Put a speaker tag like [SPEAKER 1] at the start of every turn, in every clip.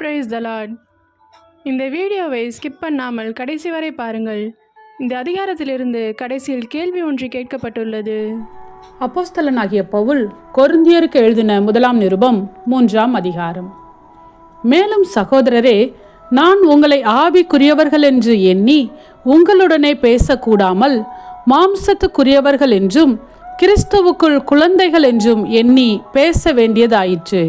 [SPEAKER 1] Price த Lord இந்த வீடியோவை skip பண்ணாமல் கடைசி வரை பாருங்கள். இந்த அதிகாரத்திலிருந்து கடைசியில் கேள்வி ஒன்று கேட்கப்பட்டுள்ளது.
[SPEAKER 2] அப்போஸ்தலனாகிய பவுல் கொருந்தியருக்கு எழுதின முதலாம் நிருபம் மூன்றாம் அதிகாரம். மேலும் சகோதரரே நான் உங்களை ஆவிக்குரியவர்கள் என்று எண்ணி உங்களுடனே பேசக்கூடாமல் மாம்சத்துக்குரியவர்கள் என்றும் கிறிஸ்துவுக்குள் குழந்தைகள் என்றும் எண்ணி பேச வேண்டியதாயிற்று.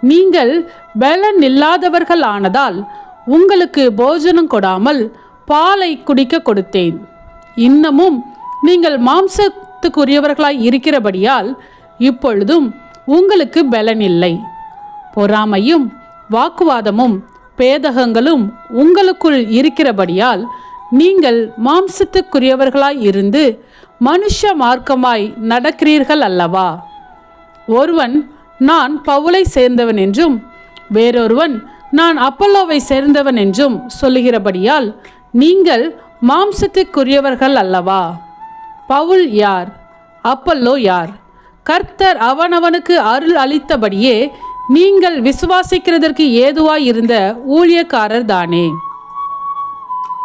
[SPEAKER 2] நீங்கள் பலன் இல்லாதவர்கள் ஆனதால் உங்களுக்கு போஜனம் கொடாமல் பாலை குடிக்க கொடுத்தேன். இன்னமும் நீங்கள் மாம்சத்துக்குரியவர்களாய் இருக்கிறபடியால் இப்பொழுதும் உங்களுக்கு பலன் இல்லை பொறாமையும் வாக்குவாதமும் பேதகங்களும் உங்களுக்குள் இருக்கிறபடியால் நீங்கள் மாம்சத்துக்குரியவர்களாய் இருந்து மனுஷ மார்க்கமாய் நடக்கிறீர்கள் அல்லவா? ஒருவன் நான் பவுலை சேர்ந்தவன் என்றும் வேறொருவன் நான் அப்பல்லோவை சேர்ந்தவன் என்றும் சொல்லுகிறபடியால் நீங்கள் மாம்சத்துக்குரியவர்கள் அல்லவா? பவுல் யார்? அப்பல்லோ யார்? கர்த்தர் அவனவனுக்கு அருள் அளித்தபடியே நீங்கள் விசுவாசிக்கிறதற்கு ஏதுவாய் இருந்த ஊழியக்காரர் தானே?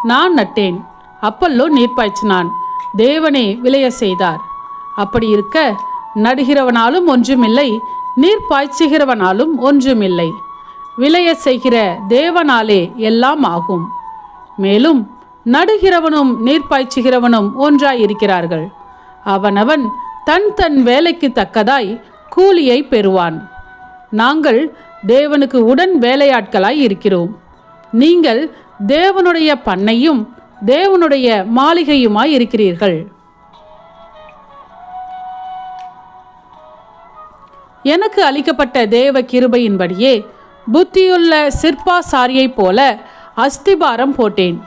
[SPEAKER 2] நான் நட்டேன் அப்பல்லோ நீர்ப்பாய்ச்சினான் தேவனே விளைய செய்தார். அப்படி இருக்க நடுகிறவனாலும் ஒன்றுமில்லை நீர் பாய்ச்சுகிறவனாலும் ஒன்றுமில்லை. விளைய செய்கிற தேவனாலே எல்லாம் ஆகும். மேலும் நடுகிறவனும் நீர் பாய்ச்சுகிறவனும் ஒன்றாய் இருக்கிறார்கள் அவனவன் தன் தன் வேலைக்கு தக்கதாய் கூலியை பெறுவான். நாங்கள் தேவனுக்கு உடன் வேலையாட்களாய் இருக்கிறோம். நீங்கள் தேவனுடைய பண்ணையும் தேவனுடைய மாளிகையுமாய் இருக்கிறீர்கள். எனக்கு அளிக்கப்பட்ட தேவ கிருபையின்படியே புத்தியுள்ள சிற்பாசாரியைப் போல அஸ்திபாரம் போட்டேன்.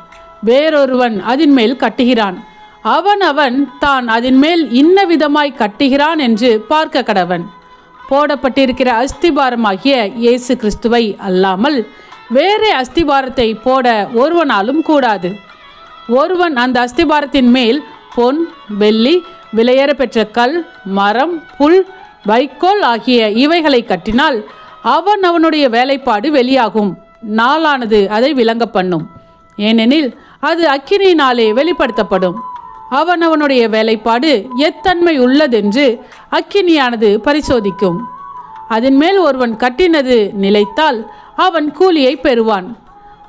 [SPEAKER 2] வேறொருவன் அதன் மேல் கட்டுகிறான். அவன் அவன் தான் அதன் மேல் இன்ன விதமாய் கட்டுகிறான் என்று பார்க்க கடவன். போடப்பட்டிருக்கிற அஸ்திபாரமாகிய இயேசு கிறிஸ்துவை அல்லாமல் வேறே அஸ்திபாரத்தை போட ஒருவனாலும் கூடாது. ஒருவன் அந்த அஸ்திபாரத்தின் மேல் பொன் வெள்ளி விலையேற பெற்ற கல் மரம் புல் வைக்கோல் ஆகிய இவைகளை கட்டினால் அவன் அவனுடைய வேலைப்பாடு வெளியாகும். நாளானது அதை விளங்க பண்ணும். ஏனெனில் அது அக்கினியினாலே வெளிப்படுத்தப்படும். அவன் அவனுடைய வேலைப்பாடு எத்தன்மை உள்ளதென்று அக்கினியானது பரிசோதிக்கும். அதன் மேல் ஒருவன் கட்டினது நிலைத்தால் அவன் கூலியை பெறுவான்.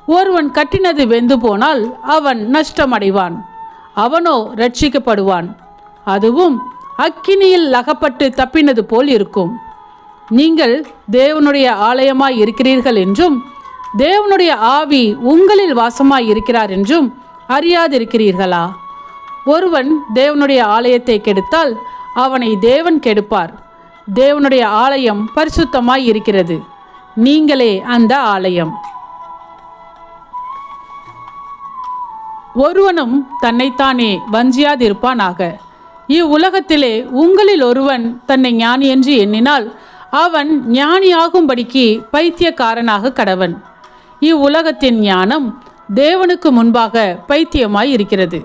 [SPEAKER 2] ஒருவன் கட்டினது வெந்து போனால் அவன் நஷ்டமடைவான். அவனோ ரட்சிக்கப்படுவான் அதுவும் அக்கினியில் அகப்பட்டு தப்பினது போல் இருக்கும். நீங்கள் தேவனுடைய ஆலயமாய் இருக்கிறீர்கள் என்றும் தேவனுடைய ஆவி உங்களில் வாசமாய் இருக்கிறார் என்றும் அறியாதிருக்கிறீர்களா? ஒருவன் தேவனுடைய ஆலயத்தை கெடுத்தால் அவனை தேவன் கெடுப்பார். தேவனுடைய ஆலயம் பரிசுத்தமாய் இருக்கிறது. நீங்களே அந்த ஆலயம். ஒருவனும் தன்னைத்தானே வஞ்சியாதிருப்பானாக. இவ்வுலகத்திலே உங்களில் ஒருவன் தன்னை ஞானி என்று எண்ணினால் அவன் ஞானியாகும்படிக்கு பைத்தியக்காரனாக கடவன். இவ்வுலகத்தின் ஞானம் தேவனுக்கு முன்பாக பைத்தியமாய் இருக்கிறது.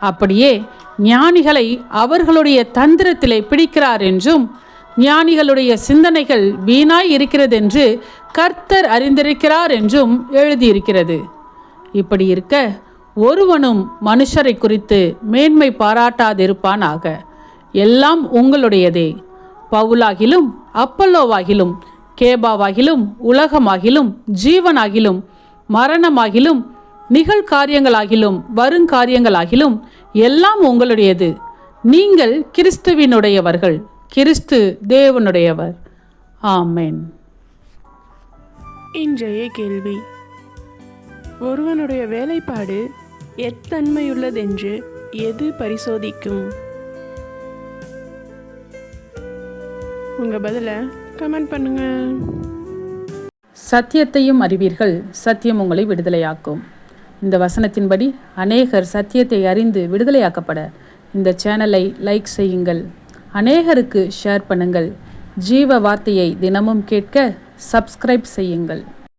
[SPEAKER 2] அப்படியே ஞானிகளை அவர்களுடைய தந்திரத்திலே பிடிக்கிறார் என்றும் ஞானிகளுடைய சிந்தனைகள் வீணாய் இருக்கிறதென்று கர்த்தர் அறிந்திருக்கிறார் என்றும் எழுதியிருக்கிறது. இப்படி இருக்க ஒருவனும் மனுஷரை குறித்து மேன்மை பாராட்டாதிருப்பானாக. எல்லாம் உங்களுடையதே. பவுலாகிலும் அப்பல்லோவாகிலும் கேபாவாகிலும் உலகமாகிலும் ஜீவனாகிலும் மரணமாகிலும் நிகழ்காரியங்களாகிலும் வருங்காரியங்களாகிலும் எல்லாம் உங்களுடையது. நீங்கள் கிறிஸ்துவினுடையவர்கள். கிறிஸ்து தேவனுடையவர். ஆமேன்.
[SPEAKER 1] இன்றைய கேள்வி. ஒருவனுடைய வேலைப்பாடு எத்தன்மையுள்ளதென்று எது பரிசோதிக்கும்? உங்கள் பதிலை கமெண்ட் பண்ணுங்கள்
[SPEAKER 2] சத்தியத்தையும் அறிவீர்கள் சத்தியம் உங்களை விடுதலையாக்கும். இந்த வசனத்தின்படி அநேகர் சத்தியத்தை அறிந்து விடுதலையாக்கப்பட. இந்த சேனலை லைக் செய்யுங்கள் அநேகருக்கு ஷேர் பண்ணுங்கள் ஜீவ வார்த்தையை தினமும் கேட்க சப்ஸ்கிரைப் செய்யுங்கள்.